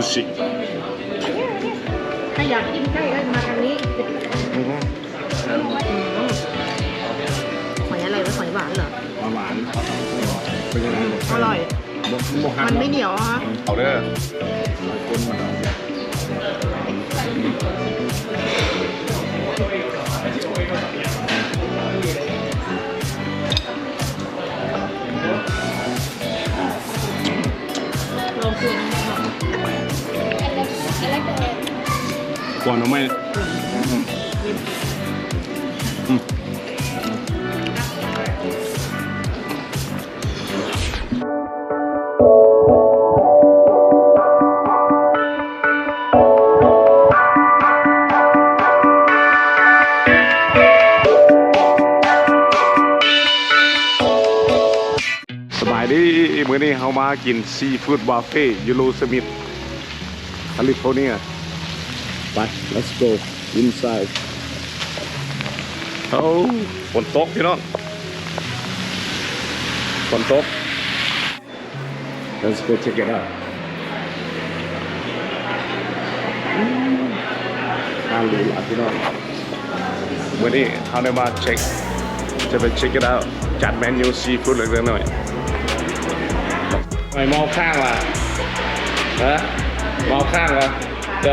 ูชิถ้าอยากกินไก่ก็มาทางนี้หอยอะไรวะหอยหวานเหรอหวานเป็นยังไงอร่อย มันไม่เหนียวฮะเอาเด้อก้นมันเอา ไมอืมสบายดีมื้อนี้เฮามากินซีฟู้ดบุฟเฟ่ยูโรสมิธแคลิฟอร์เนีย ไป let's go inside เอาฝนตกพี่น้องฝนตก let's go check it out อืมน่าหรูหราพี่น้องวันนี้เขาได้มาเช็คจะไป check it out จัดเมนูซีฟู้ดเล็กๆหน่อยไม่มองข้างล่ะฮะมองข้างล่ะเจ้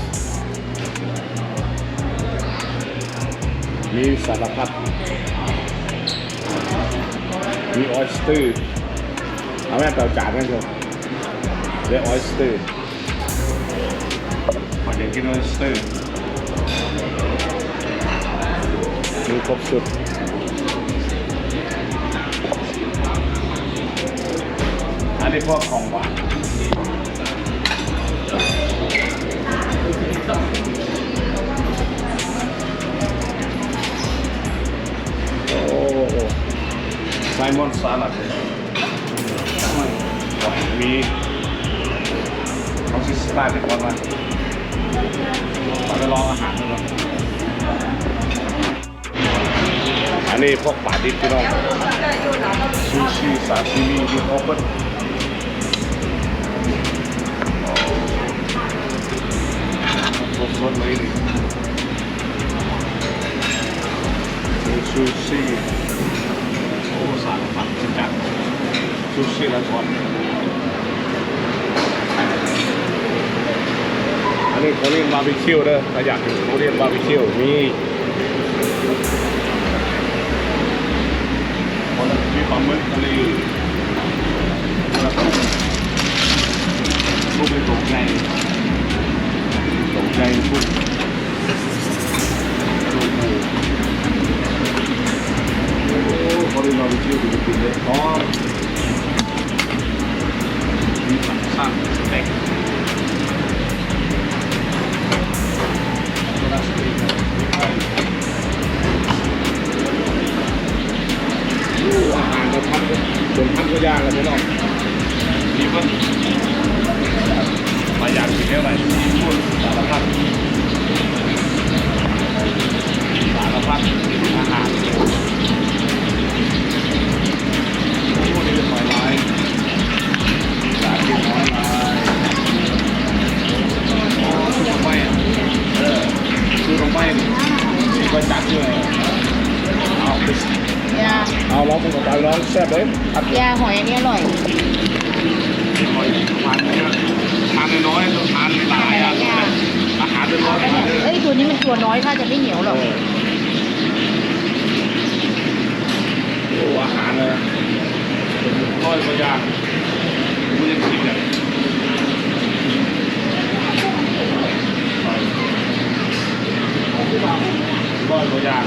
มาก็มาแม่เด้ออยู่ที่นนโลสมิธของบรอดเวย์ซีฟู้ดอันนี้แม่นเอ่อสแน็คออเดิฟมีสารพัด มีออสเตอร์ เอาแม่เปล่าจานกันเถอะได้ออสเตอร์ขอเดี๋ยวกินออสเตอร์ มีครบสุดอันนี้พวกของหวาน มอนสลัดมีเขาซิสต้าเด็กวันมาไปลองอาหารดูก่อนอันนี้พวกปลาดิบพี่น้องซูชิซาชิมิมีครบหมดสดๆเลยนี่ซูชิ จริงจังซูชิและทอดอันนี้เขาเรียกบาร์บีคิวเด้อถ้าอยากกินเขาเรียกบาร์บีคิวมีคนละมีปลาหมึกทะเลแล้วก็ ทำกันจนทำก็ยากแล้วพี่น้องมีเพิ่มมาอยากกินเท่าไหร่พูดสารพัดสารพัดอาหารพูดเป็นหอยลายอยากกินหอยลายอ๋อคือลงไปอ่เออคือลงไปนี่ก็จัดด้วยเอาไป ยาเอาลองมึงกับตาลองแซ่บเลยอัดยาหอยอันนี้อร่อยหอยทานเยอะทานน้อยๆต้องทานหลายอะอาหารเป็นร้อยๆเลยเอ้ยตัวนี้มันตัวน้อยถ้าจะไม่เหนียวหรอกโอ้อาหารเลยร้อยกว่าอย่างกูยังกินอะร้อยกว่าอย่าง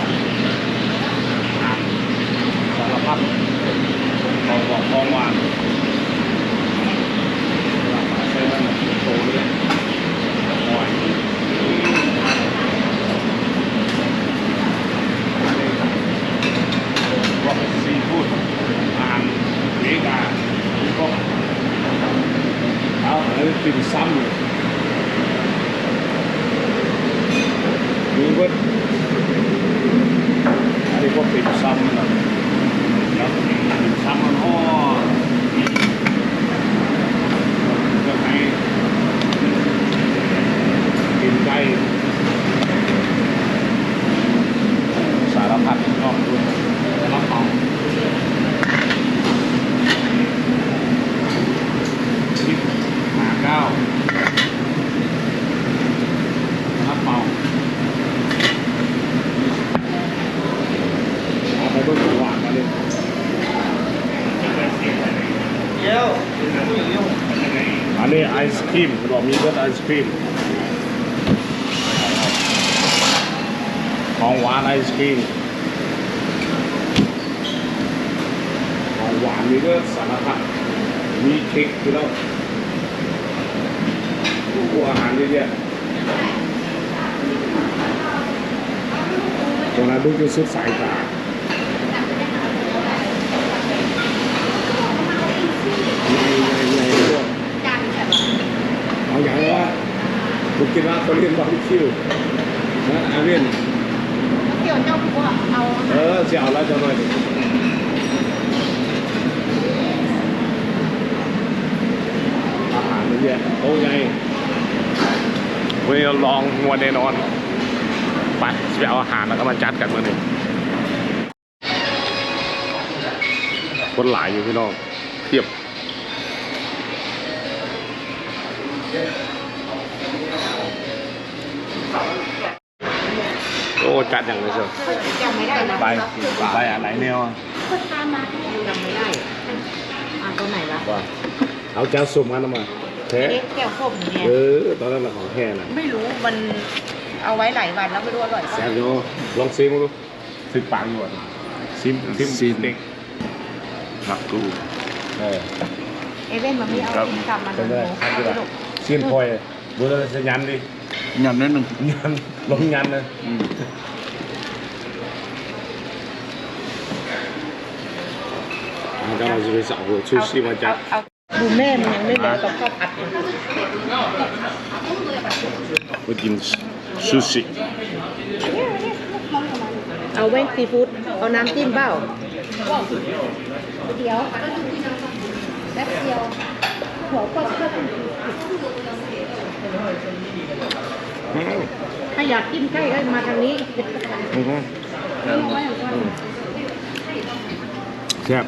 อาหารสารพัดของบอกของหวานเซเว่นโตเลย ติ่มซ้ำมีเบิดอันนี้พวกติ่มซ้ำนะครับติ่มซ้ำมันห่อก็ให้กินไก่สารพัดชอบด้วยรับเอาสิบหาเก้ารับเอาเอาไปเบิ่งหวานมาเลย อันนี้ไอศครี มเบอกมีรสไอศครีมของหวานไอศครีมของหวานมีก็สารพัดมีเค้กคือแล้วผู้อาหารเยอะแยะตรงนั้นดูจะสุดสายตาใหญ่ใหญ่ใหญ่ด้วย จานแบบ เอาอย่างว่า บุกินว่าเขาเรียนบาร์บีคิวนะอาเวียนเกี่ยวเจ้าพวกเอาเออเสียเอาแล้วจะหน่อยอาหารนี่เนี่ยโต๊ะใหญ่วันนี้เราลองงัวแน่นอนไปไปเอาอาหารแล้วก็มาจัดกันมาหนึ่งคนหลายอยู่พี่น้องเทียบ โอจัดอย่างเลยเชียวจำไม่ได้นะไปไปอันไหนแนวอะจำไม่ได้อ่านตรงไหนละว่าเอาจ้าสุ่มกันมาแท้แก้วส้มเนี่ยเออตอนนั้นเราของแท้น่ะไม่รู้มันเอาไว้หลายวันแล้วไม่รู้อร่อยแซ่บโยลองซิมดูซิมปากหนวดซิมซิมซิมเด็กนักกูเออเอเว่นมันไม่เอาครับกินกลับมาครับไปลูซิมพอยบุรุษสัญญาณดิยำนิดหนึ่งยัน ลงยันเลยอืมมันก็เราจะไปสั่งหัวชูชีมาจัดดูแม่มันยังไม่เลยกับข้าวผัดไปกินซูชิเอาแว่นซีฟู้ดเอาน้ำจิ้มเปล่าเดี๋ยวแป๊บเดียวหัวก็อืม ถ้าอยากกินใกล้ก็มาทางนี้อืมแซ่บ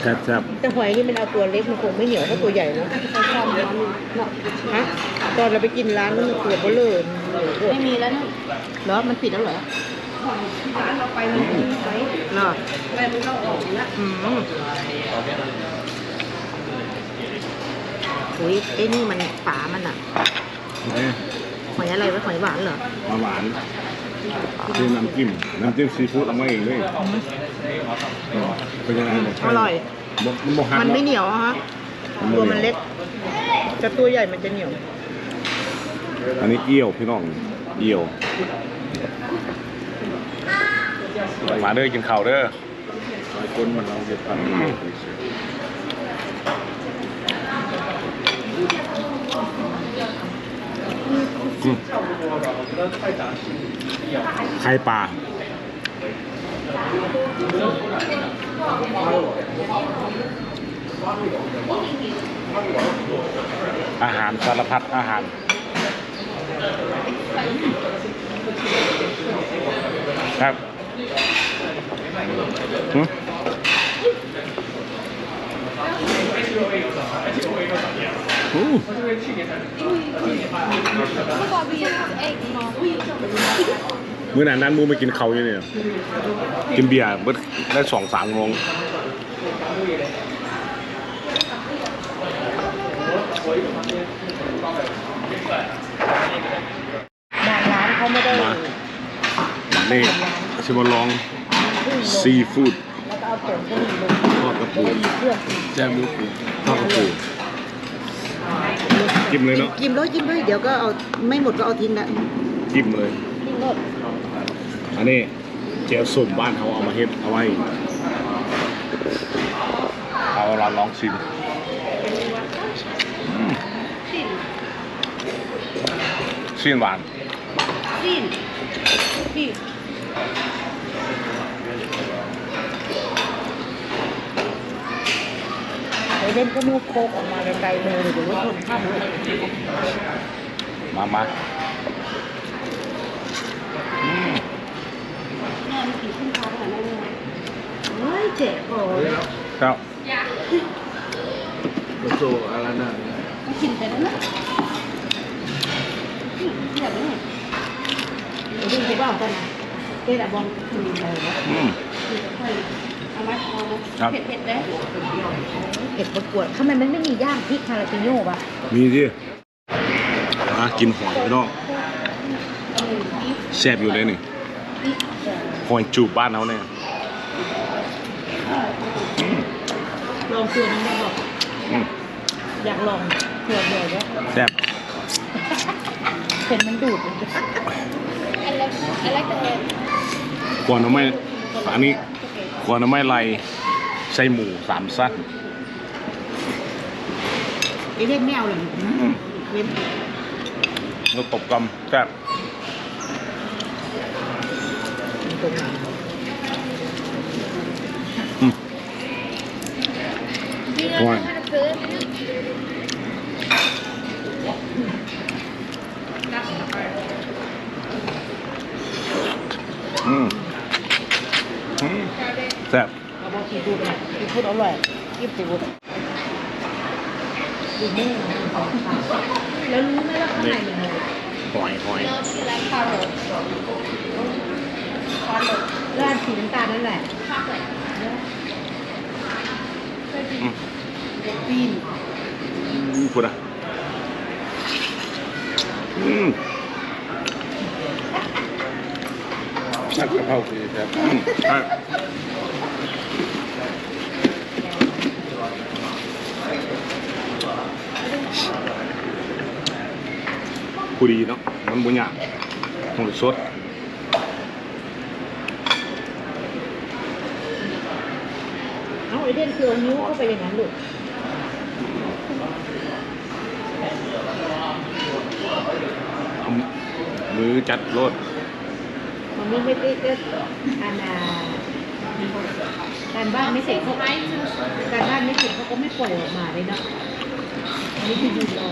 แซ่บแซ่บแต่หอยนี่มันเอาตัวเล็กมันคงไม่เหนียวเท่าตัวใหญ่เนอะชอบมันเนาะฮะตอนเราไปกินร้านนั้นมันตัวเบลอไม่มีแล้วนะเหรอมันปิดแล้วเหรอเราไปมันมีไหมเหรอไปมันก็ออกแล้วอืม อุ้ยไอ้นี่มันฝามันอะเอ้ยหอยอะไรวะหอยหวานเหรอมาหวานคือน้ำจิ้มน้ำจิ้มซีฟู้ดเอามาเองเลยเป็นยังไงเนี่ยอร่อยบ่มันบ่หักมันไม่เนาะเหนียวอะฮะตัวมันเล็กแต่ตัวใหญ่มันจะเหนียว อันนี้เอี่ยวพี่น้องเอี่ยวมาเด้อกินข้าวเด้อหลายคนมันเอาเห็ดพัน ไข่ปลาอาหารสารพัดอาหาร ครับหึ อู้มื้อนั้นนั้นมูไปกินเขาวอยู่เนี่ยกินเบียร์เบิดได้สองสามโมงบางร้านเขาไม่ได้มานี่ชิมาลองซีฟู้ดแล้วก็เอาผงกะหรี่ลงทอดกระปูเครื่องแจ้งมือกูทอดกระปู จิ้มเลยเนาะยิ้มด้วยยิ้มด้วยเดี๋ยวก็เอาไม่หมดก็เอาทิ้งละจิ้มเลยทิ้งหมดอันนี้เจียวสุ่มบ้านเขาเอามาเฮ็ดเอาไว้เอาเราลองชิมอืมชิ้นหวานซีนพี่ไเล่นก็มูกโคกออกมาไกลๆเลยเดี๋ยวรถชนข้ามเลยมามาอืมเฮ้ยเจ็บคอเลยเจ้ากระโซอะไรนั่นกินไปแล้วนะเดี๋ยวนี้เดี๋ยวดูไปบ้างกันนะเจ๊ดะบองกินอะไรวะอืม เอามาเอามาครับ เผ็ดเผ็ดๆเลยเผ็ดประกวดทำไมมันไม่มีย่างพริกคาราเปโยป่ะมีที่มากินหอยพี่น้องแซ่บอยู่เลยนี่หอยจูบบ้านเขาเนี่ยอืมลองตัวนี้ได้บอกอืมอยากลองเผื่อเผื่อว่าแซ่บเผ็ดมันดูดควรเอาไม่อันนี้ค วรเอาไม่ไรใส่หมูสามสั้นไอ้เล่นแมวเลยอืมเว้นแล้วตบกำแซ่บตรงไหนอืมหอยอืมอืม แซ่บเราบอกสีดูดนะสีพูดอร่อยยิบสีดูดดูแม่แล้วรู้ไหมว่าข้างในมันอะไรหอยหอยร้านสีน้ำตาลนั่นแหละอืมปีนอืมพูดอะอืมผัดกะเพราคือแบบ อืมใช่ ผู้ดีเนาะมันบุญยากหอยสดเอาไอเดนคือเอานิ้วเข้าไปอย่างนั้นลูกเอามือจัดรถมันไม่ไม่ได้ก็อันาการบ้านไม่เสร็จเขาการบ้านไม่เสร็จเขาก็ไม่ปล่อยออกมาเลยเนาะอันนี้คือยืนรอ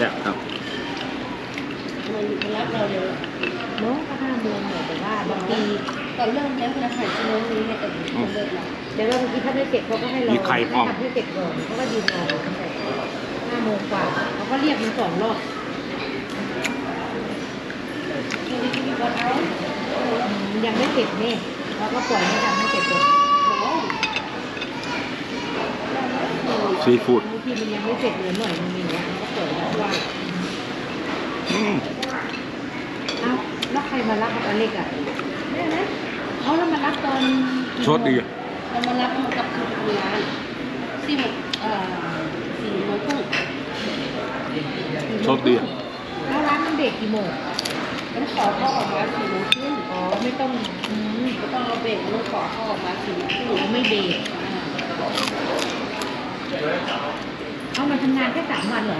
แซ่บครับมันรับเราเร็วเนาะก็ห้าโมงหน่อยแต่ว่าบางทีตอนเริ่มแล้วคุณอาหารชั่วโมงนี้เนี่ยเออเลิกแล้วแต่ว่าบางทีถ้าไม่เสร็จเขาก็ให้เรามีไข่พร้อมทำให้เสร็จก่อนเขาก็ยืนรอตั้งแต่ห้าโมงกว่าเขาก็เรียกมันสองรอบทีนี้มีวันเอาอืมยังไม่เสร็จเนี่ยเราก็ปล่อยให้ทำให้เสร็จก่อนโอ้ซีฟู้ดบางทีมันยังไม่เสร็จเหลือหน่อยนึงอย่างเงี้ย เราก็ปล่อยให้ว่างอืมเอ้าแล้วใครมารับอันเล็กอะเนี่ยนะเอาแล้วมารับตอนสดดีอะเรามารับมันกับคือทำงานสี่โมงเอ่อสี่โมงครึ่งสดดีอะแล้วร้านมันเด็กกี่โมงต้องขอเข้าออกมาสี่โมงครึ่งอ๋อไม่ต้องอืมก็ต้องเราเบรกต้องขอเข้าออกมาสี่โมงครึ่งอ๋อไม่เด็ก เอามาทำงานแค่สามวันเหรอ